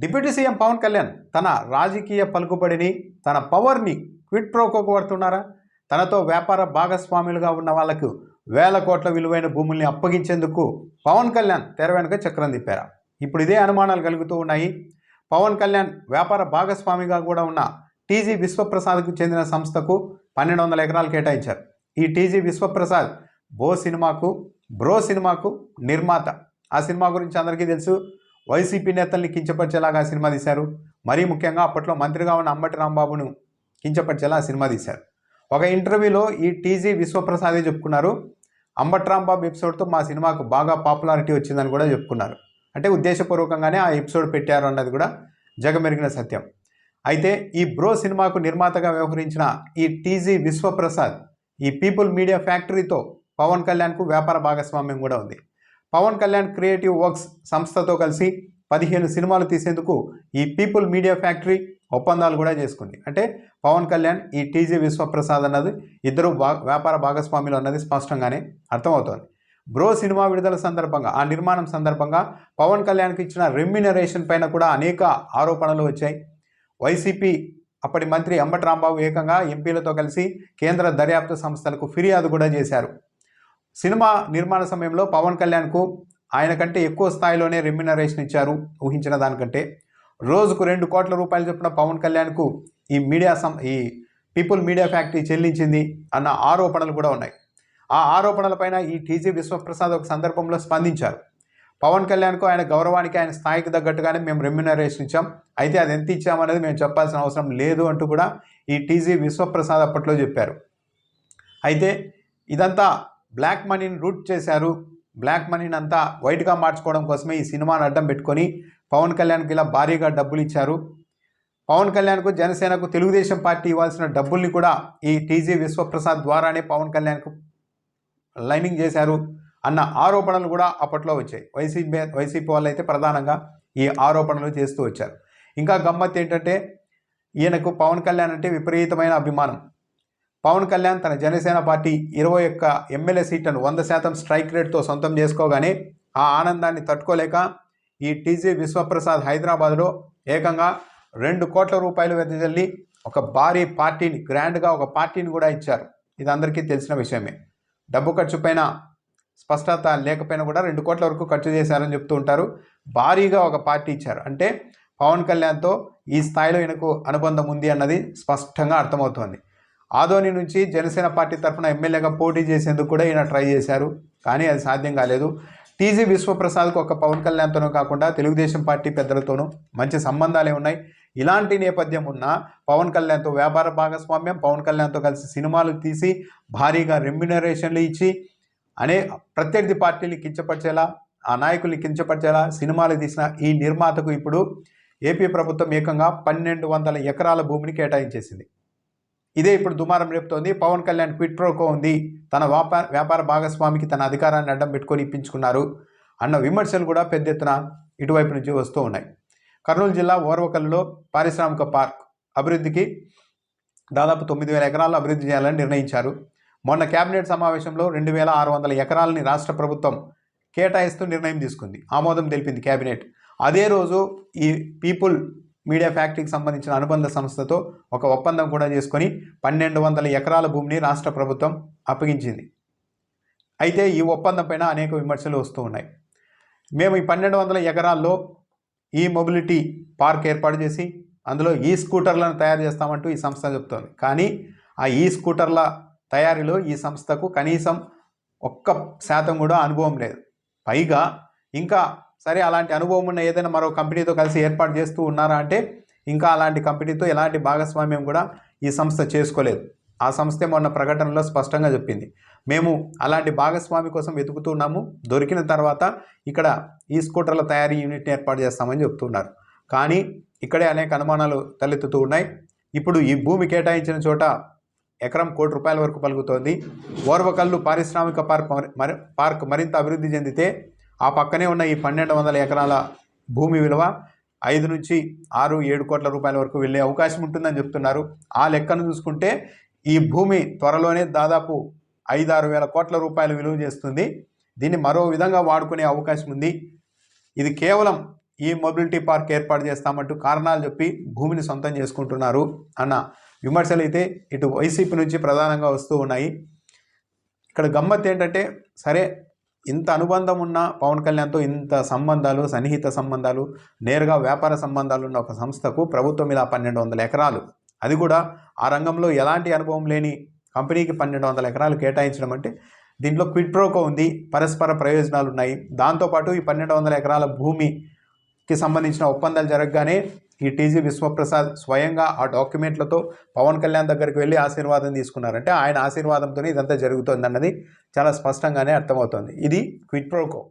Deputy CM Pawan Kalyan తన రాజకీయ పలుకుబడిని తన పవర్ని క్విట్ ప్రోకోకు పడుతున్నారా తనతో వ్యాపార భాగస్వాములుగా ఉన్న వాళ్ళకు వేల కోట్ల విలువైన భూముల్ని అప్పగించేందుకు పవన్ కళ్యాణ్ తెర వెనుక చక్రం తిప్పారా? ఇప్పుడు ఇదే అనుమానాలు కలుగుతూ ఉన్నాయి. పవన్ కళ్యాణ్ వ్యాపార భాగస్వామిగా కూడా ఉన్న టీజీ విశ్వప్రసాద్కు చెందిన సంస్థకు పన్నెండు వందల ఎకరాలు కేటాయించారు. ఈ టీజీ విశ్వప్రసాద్ బో సినిమాకు బ్రో సినిమాకు నిర్మాత. ఆ సినిమా గురించి అందరికీ తెలుసు. వైసీపీ నేతల్ని కించపరిచేలాగా సినిమా తీశారు. మరీ ముఖ్యంగా అప్పట్లో మంత్రిగా ఉన్న అంబటి రాంబాబును కించపరిచేలా సినిమా తీశారు. ఒక ఇంటర్వ్యూలో ఈ టీజీ విశ్వప్రసాదే చెప్పుకున్నారు. అంబటి రాంబాబు ఎపిసోడ్తో మా సినిమాకు బాగా పాపులారిటీ వచ్చిందని కూడా చెప్పుకున్నారు. అంటే ఉద్దేశపూర్వకంగానే ఆ ఎపిసోడ్ పెట్టారు అన్నది కూడా జగమెరిగిన సత్యం. అయితే ఈ బ్రో సినిమాకు నిర్మాతగా వ్యవహరించిన ఈ టీజీ విశ్వప్రసాద్ ఈ పీపుల్ మీడియా ఫ్యాక్టరీతో పవన్ కళ్యాణ్కు వ్యాపార భాగస్వామ్యం కూడా ఉంది. పవన్ కళ్యాణ్ క్రియేటివ్ వర్క్స్ సంస్థతో కలిసి పదిహేను సినిమాలు తీసేందుకు ఈ పీపుల్ మీడియా ఫ్యాక్టరీ ఒప్పందాలు కూడా చేసుకుంది. అంటే పవన్ కళ్యాణ్ ఈ టీజీ విశ్వప్రసాద్ అన్నది ఇద్దరు భా వ్యాపార భాగస్వాములు అన్నది స్పష్టంగానే అర్థమవుతోంది. బ్రో సినిమా విడుదల సందర్భంగా ఆ నిర్మాణం సందర్భంగా పవన్ కళ్యాణ్కి ఇచ్చిన రెమ్యునరేషన్ పైన కూడా అనేక ఆరోపణలు వచ్చాయి. వైసీపీ అప్పటి మంత్రి అంబటి రాంబాబు ఏకంగా ఎంపీలతో కలిసి కేంద్ర దర్యాప్తు సంస్థలకు ఫిర్యాదు కూడా చేశారు. సినిమా నిర్మాణ సమయంలో పవన్ కళ్యాణ్కు ఆయన కంటే ఎక్కువ స్థాయిలోనే రెమ్యునరేషన్ ఇచ్చారు ఊహించిన దానికంటే. రోజుకు రెండు కోట్ల రూపాయలు చొప్పున పవన్ కళ్యాణ్కు ఈ మీడియా సం ఈ పీపుల్ మీడియా ఫ్యాక్టరీ చెల్లించింది అన్న ఆరోపణలు కూడా ఉన్నాయి. ఆ ఆరోపణలపైన ఈ టీజీ విశ్వప్రసాద్ ఒక సందర్భంలో స్పందించారు. పవన్ కళ్యాణ్కు ఆయన గౌరవానికి ఆయన స్థాయికి తగ్గట్టుగానే మేము రెమ్యునరేషన్ ఇచ్చాం. అయితే అది ఎంత ఇచ్చామనేది మేము చెప్పాల్సిన అవసరం లేదు అంటూ కూడా ఈ టీజీ విశ్వప్రసాద్ అప్పట్లో చెప్పారు. అయితే ఇదంతా బ్లాక్ మనీని రూట్ చేశారు. బ్లాక్ మనీని అంతా వైట్గా మార్చుకోవడం కోసమే ఈ సినిమాను అడ్డం పెట్టుకొని పవన్ కళ్యాణ్కి ఇలా భారీగా డబ్బులు ఇచ్చారు. పవన్ కళ్యాణ్కు జనసేనకు తెలుగుదేశం పార్టీ ఇవ్వాల్సిన డబ్బుల్ని కూడా ఈ టీజీ విశ్వప్రసాద్ ద్వారానే పవన్ కళ్యాణ్కు లైనింగ్ చేశారు అన్న ఆరోపణలు కూడా అప్పట్లో వచ్చాయి. వైసీపీ వైసీపీ వాళ్ళు అయితే ప్రధానంగా ఈ ఆరోపణలు చేస్తూ వచ్చారు. ఇంకా గమ్మత్ ఏంటంటే ఈయనకు పవన్ కళ్యాణ్ అంటే విపరీతమైన అభిమానం. పవన్ కళ్యాణ్ తన జనసేన పార్టీ ఇరవై ఒక్క ఎమ్మెల్యే సీట్లను వంద శాతం స్ట్రైక్ రేట్తో సొంతం చేసుకోగానే ఆ ఆనందాన్ని తట్టుకోలేక ఈ టీజీ విశ్వప్రసాద్ హైదరాబాద్లో ఏకంగా రెండు కోట్ల రూపాయలు వెదజల్లి ఒక భారీ పార్టీని గ్రాండ్గా ఒక పార్టీని కూడా ఇచ్చారు. ఇది అందరికీ తెలిసిన విషయమే. డబ్బు ఖర్చు పైన స్పష్టత లేకపోయినా కూడా రెండు కోట్ల వరకు ఖర్చు చేశారని చెప్తూ ఉంటారు. భారీగా ఒక పార్టీ ఇచ్చారు. అంటే పవన్ కళ్యాణ్తో ఈ స్థాయిలో ఈయనకు అనుబంధం ఉంది అన్నది స్పష్టంగా అర్థమవుతోంది. ఆదోని నుంచి జనసేన పార్టీ తరఫున ఎమ్మెల్యేగా పోటీ చేసేందుకు కూడా ఈయన ట్రై చేశారు. కానీ అది సాధ్యం కాలేదు. టీజీ విశ్వప్రసాద్కు ఒక పవన్ కళ్యాణ్తోనూ కాకుండా తెలుగుదేశం పార్టీ పెద్దలతోనూ మంచి సంబంధాలే ఉన్నాయి. ఇలాంటి నేపథ్యం ఉన్న పవన్ కళ్యాణ్తో వ్యాపార భాగస్వామ్యం పవన్ కళ్యాణ్తో కలిసి సినిమాలు తీసి భారీగా రెమ్యునరేషన్లు ఇచ్చి అనే ప్రత్యర్థి పార్టీని కించపరిచేలా ఆ నాయకుల్ని కించపరిచేలా సినిమాలు తీసిన ఈ నిర్మాతకు ఇప్పుడు ఏపీ ప్రభుత్వం ఏకంగా పన్నెండు వందల ఎకరాల భూమిని కేటాయించేసింది. ఇదే ఇప్పుడు దుమారం రేపుతోంది. పవన్ కళ్యాణ్ క్విట్ ప్రోకో ఉంది. తన వ్యాపార వ్యాపార భాగస్వామికి తన అధికారాన్ని అడ్డం పెట్టుకొని ఇప్పించుకున్నారు అన్న విమర్శలు కూడా పెద్ద ఎత్తున ఇటువైపు నుంచి వస్తూ ఉన్నాయి. కర్నూలు జిల్లా ఓర్వకల్లో పారిశ్రామిక పార్క్ అభివృద్ధికి దాదాపు తొమ్మిది వేల ఎకరాలు అభివృద్ధి చేయాలని నిర్ణయించారు. మొన్న కేబినెట్ సమావేశంలో రెండు వేల ఆరు వందల ఎకరాలని రాష్ట్ర ప్రభుత్వం కేటాయిస్తూ నిర్ణయం తీసుకుంది. ఆమోదం తెలిపింది కేబినెట్ అదే రోజు ఈ పీపుల్ మీడియా ఫ్యాక్టరీకి సంబంధించిన అనుబంధ సంస్థతో ఒక ఒప్పందం కూడా చేసుకొని పన్నెండు వందల ఎకరాల భూమిని రాష్ట్ర ప్రభుత్వం అప్పగించింది. అయితే ఈ ఒప్పందం పైన అనేక విమర్శలు వస్తూ ఉన్నాయి. మేము ఈ పన్నెండు వందల ఎకరాల్లో ఈ మొబిలిటీ పార్క్ ఏర్పాటు చేసి అందులో ఈ స్కూటర్లను తయారు చేస్తామంటూ ఈ సంస్థ చెప్తోంది. కానీ ఆ ఈ స్కూటర్ల తయారీలో ఈ సంస్థకు కనీసం ఒక్క శాతం కూడా అనుభవం లేదు. పైగా ఇంకా సరే అలాంటి అనుభవం ఉన్న ఏదైనా మరో కంపెనీతో కలిసి ఏర్పాటు చేస్తూ ఉన్నారా అంటే ఇంకా అలాంటి కంపెనీతో ఎలాంటి భాగస్వామ్యం కూడా ఈ సంస్థ చేసుకోలేదు. ఆ సంస్థ మొన్న ప్రకటనలో స్పష్టంగా చెప్పింది. మేము అలాంటి భాగస్వామి కోసం వెతుకుతున్నాము దొరికిన తర్వాత ఇక్కడ ఈ స్కూటర్ల తయారీ యూనిట్ని ఏర్పాటు చేస్తామని చెప్తున్నారు. కానీ ఇక్కడే అనేక అనుమానాలు తలెత్తుతూ ఉన్నాయి. ఇప్పుడు ఈ భూమి కేటాయించిన చోట ఎకరం కోటి రూపాయల వరకు పలుకుతోంది. ఓర్వకల్లు పారిశ్రామిక పార్క్ మరి పార్క్ మరింత అభివృద్ధి చెందితే ఆ పక్కనే ఉన్న ఈ పన్నెండు వందల ఎకరాల భూమి విలువ ఐదు నుంచి ఆరు ఏడు కోట్ల రూపాయల వరకు వెళ్ళే అవకాశం ఉంటుందని చెప్తున్నారు. ఆ లెక్కను చూసుకుంటే ఈ భూమి త్వరలోనే దాదాపు ఐదు ఆరు వేల కోట్ల రూపాయలు విలువ చేస్తుంది. దీన్ని మరో విధంగా వాడుకునే అవకాశం ఉంది. ఇది కేవలం ఈ మొబిలిటీ పార్క్ ఏర్పాటు చేస్తామంటూ కారణాలు చెప్పి భూమిని సొంతం చేసుకుంటున్నారు అన్న విమర్శలు అయితే ఇటు వైసీపీ నుంచి ప్రధానంగా వస్తూ ఉన్నాయి. ఇక్కడ గమ్మత్ ఏంటంటే సరే ఇంత అనుబంధం ఉన్న పవన్ కళ్యాణ్తో ఇంత సంబంధాలు సన్నిహిత సంబంధాలు నేరుగా వ్యాపార సంబంధాలు ఉన్న ఒక సంస్థకు ప్రభుత్వం ఇలా పన్నెండు వందల ఎకరాలు. అది కూడా ఆ రంగంలో ఎలాంటి అనుభవం లేని కంపెనీకి పన్నెండు వందల ఎకరాలు కేటాయించడం అంటే దీంట్లో క్విడ్ ప్రోకో ఉంది పరస్పర ప్రయోజనాలు ఉన్నాయి దాంతోపాటు ఈ పన్నెండు వందల ఎకరాల భూమికి సంబంధించిన ఒప్పందాలు జరగగానే ఈ టీజీ విశ్వప్రసాద్ స్వయంగా ఆ డాక్యుమెంట్లతో పవన్ కళ్యాణ్ దగ్గరికి వెళ్ళి ఆశీర్వాదం తీసుకున్నారంటే ఆయన ఆశీర్వాదంతోనే ఇదంతా జరుగుతుందన్నది చాలా స్పష్టంగానే అర్థమవుతుంది. ఇది క్విట్ ప్రోకో.